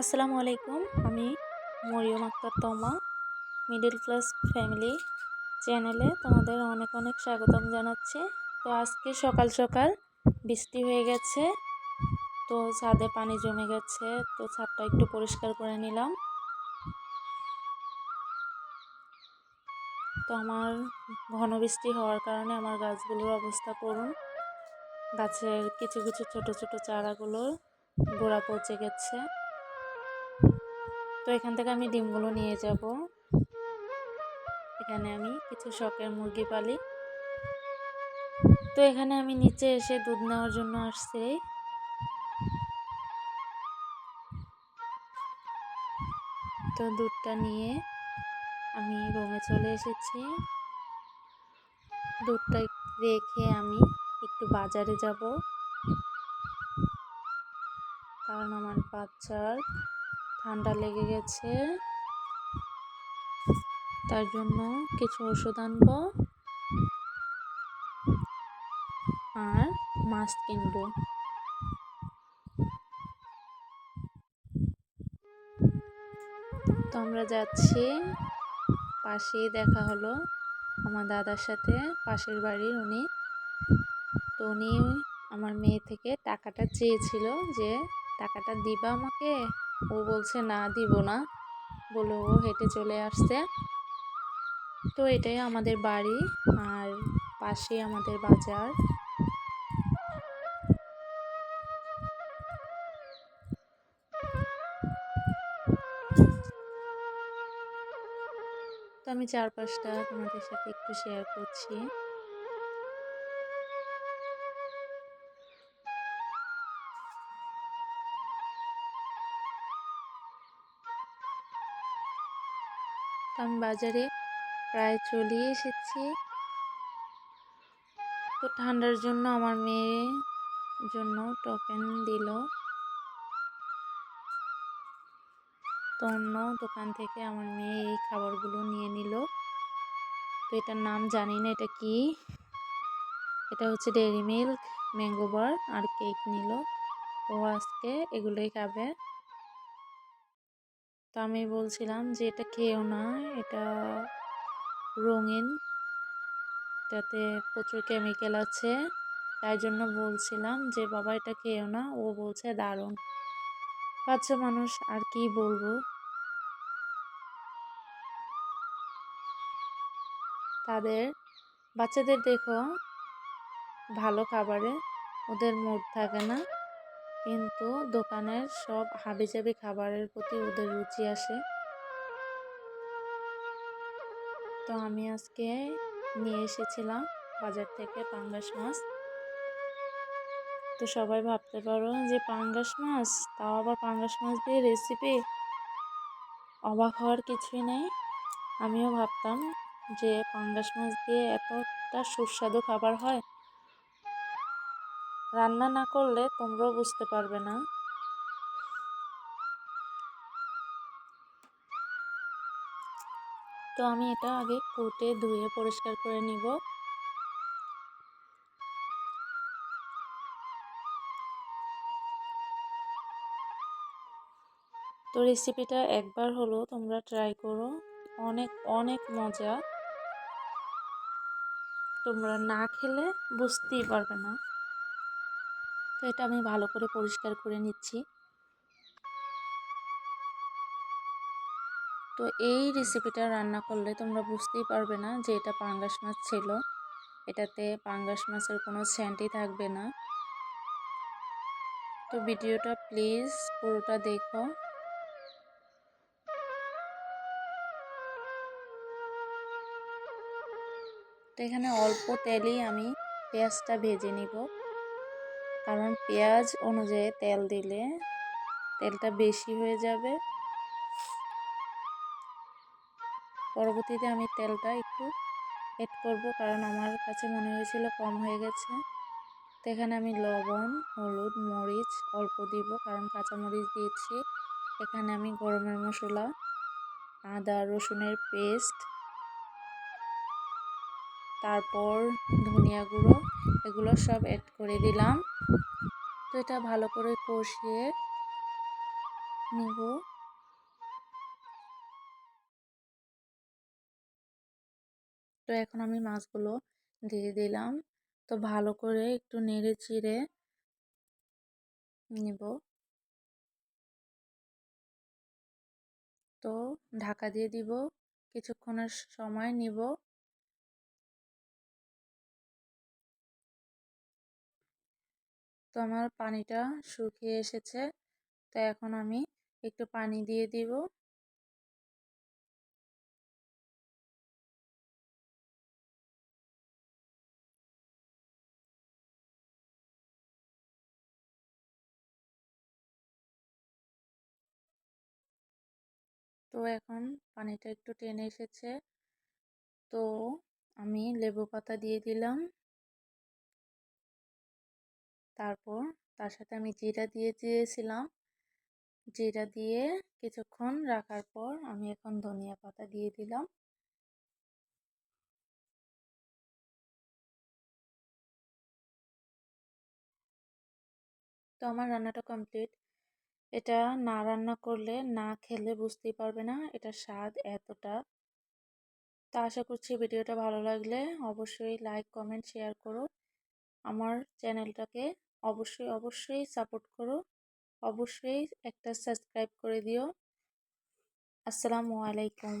আসসালামু আলাইকুম, আমি মরিয়ম আক্তার তমা মিডিল ক্লাস ফ্যামিলি চ্যানেলে তোমাদের অনেক অনেক স্বাগতম জানাচ্ছি। তো আজকে সকাল সকাল বৃষ্টি হয়ে গেছে, তো ছাদে পানি জমে গেছে, তো ছাদটা একটু পরিষ্কার করে নিলাম। তো আমার ঘন বৃষ্টি হওয়ার কারণে আমার গাছগুলোর অবস্থা করুন। গাছের কিছু কিছু ছোট ছোট চারাগুলো গোড়া পচে গেছে। তো এখান থেকে আমি ডিমগুলো নিয়ে যাব। এখানে আমি কিছু শখের মুরগি পালি। তো এখানে আমি নিচে এসে দুধ নেওয়ার জন্য আসছি। তো দুধটা নিয়ে আমি রুমে চলে এসেছি। দুধটা রেখে আমি একটু বাজারে যাব। কারণ আমার বাচ্চার ঠান্ডা লেগে গেছে। তার জন্য কিছু ওষুধ আনব। আর মাছ কিনব। তো আমরা যাচ্ছি। পাশেই দেখা হলো আমার দাদার সাথে, পাশের বাড়ির উনি। তো উনি আমার মেয়ে থেকে টাকাটা চেয়েছিল যে, টাকাটা দিবা আমাকে? ও বলছে, না, দিব না। বলে ও হেঁটে চলে আসছে। তো এটাই আমাদের বাড়ি আর পাশে আমাদের বাজার। তো আমি চারপাশটা তোমাদের সাথে একটু শেয়ার করছি। তো আমি বাজারে প্রায় চলে এসেছি। তো ঠান্ডার জন্য আমার মেয়ে জন্য টোকেন দিল। তো অন্য দোকান থেকে আমার মেয়ে এই খাবারগুলো নিয়ে নিল। তো এটার নাম জানি না, এটা কি? এটা হচ্ছে ডেয়ারি মিল্ক ম্যাঙ্গো বার আর কেক নিল। ও আজকে এগুলোই খাবে। তো আমি বলছিলাম যে, এটা খেয়েও না, এটা রঙিন, এটাতে প্রচুর কেমিক্যাল আছে। তাই জন্য বলছিলাম যে, বাবা, এটা খেয়েও না। ও বলছে, দারুণ। বাচ্চা মানুষ, আর কি বলব? তাদের, বাচ্চাদের দেখো, ভালো খাবারে, ওদের মুড থাকে না। কিন্তু দোকানের সব হাবিজাবি খাবারের প্রতি ওদের রুচি আসে। তো আমি আজকে নিয়ে এসেছিলাম বাজার থেকে পাঙ্গাস মাছ। তো সবাই ভাবতে পারো যে পাঙ্গাস মাছ, তাও আবার পাঙ্গাস মাছ দিয়ে রেসিপি অবাক হওয়ার কিছুই নেই। আমিও ভাবতাম যে পাঙ্গাস মাছ দিয়ে এতটা সুস্বাদু খাবার হয়। রান্না না করলে তোমরাও বুঝতে পারবে না। তো আমি এটা আগে কুটে ধুয়ে পরিষ্কার করে নিব। তো রেসিপিটা একবার হলো তোমরা ট্রাই করো। অনেক অনেক মজা। তোমরা না খেলে বুঝতেই পারবে না। তো এটা আমি ভালো করে পরিষ্কার করে নিচ্ছি। তো এই রেসিপিটা রান্না করলে তোমরা বুঝতেই পারবে না যে এটা পাঙ্গাস মাছ ছিল। এটাতে পাঙ্গাস মাছের কোনো স্যান্টই থাকবে না। তো ভিডিওটা প্লিজ পুরোটা দেখো। তো এখানে অল্প তেলেই আমি পেঁয়াজটা ভেজে নিব। কারণ পেঁয়াজ অনুযায়ী তেল দিলে তেলটা বেশি হয়ে যাবে। পরবর্তীতে আমি তেলটা একটু এড করব কারণ আমার কাছে মনে হয়েছিল কম হয়ে গেছে। তো এখানে আমি লবণ, হলুদ, মরিচ অল্প দিব কারণ কাঁচা মরিচ দিয়েছি। এখানে আমি গরমের মশলা, আদা, রসুনের পেস্ট, তারপর ধনিয়া গুঁড়ো এগুলো সব অ্যাড করে দিলাম। তো এটা ভালো করে কষিয়ে নিব। তো এখন আমি মাছগুলো দিয়ে দিলাম। তো ভালো করে একটু নেড়ে চিড়ে নিব। তো ঢাকা দিয়ে দিব। কিছুক্ষণের সময় নিব। তো আমার পানিটা শুকিয়ে এসেছে। তো এখন আমি একটু পানি দিয়ে দিব। তো এখন পানিটা একটু টেনে এসেছে। তো আমি লেবু পাতা দিয়ে দিলাম। তারপর তার সাথে আমি জিরা দিয়ে দিয়েছিলাম। জিরা দিয়ে কিছুক্ষণ রাখার পর আমি এখন ধনিয়া পাতা দিয়ে দিলাম। তো আমার রান্নাটা কমপ্লিট এটা না রান্না করলে, না খেলে বুঝতেই পারবে না এটা স্বাদ এতটা। তা আশা করছি ভিডিওটা ভালো লাগলে অবশ্যই লাইক কমেন্ট শেয়ার করো। আমার চ্যানেলটাকে অবশ্যই অবশ্যই সাপোর্ট করো। অবশ্যই একটা সাবস্ক্রাইব করে দিও। আসসালামু আলাইকুম।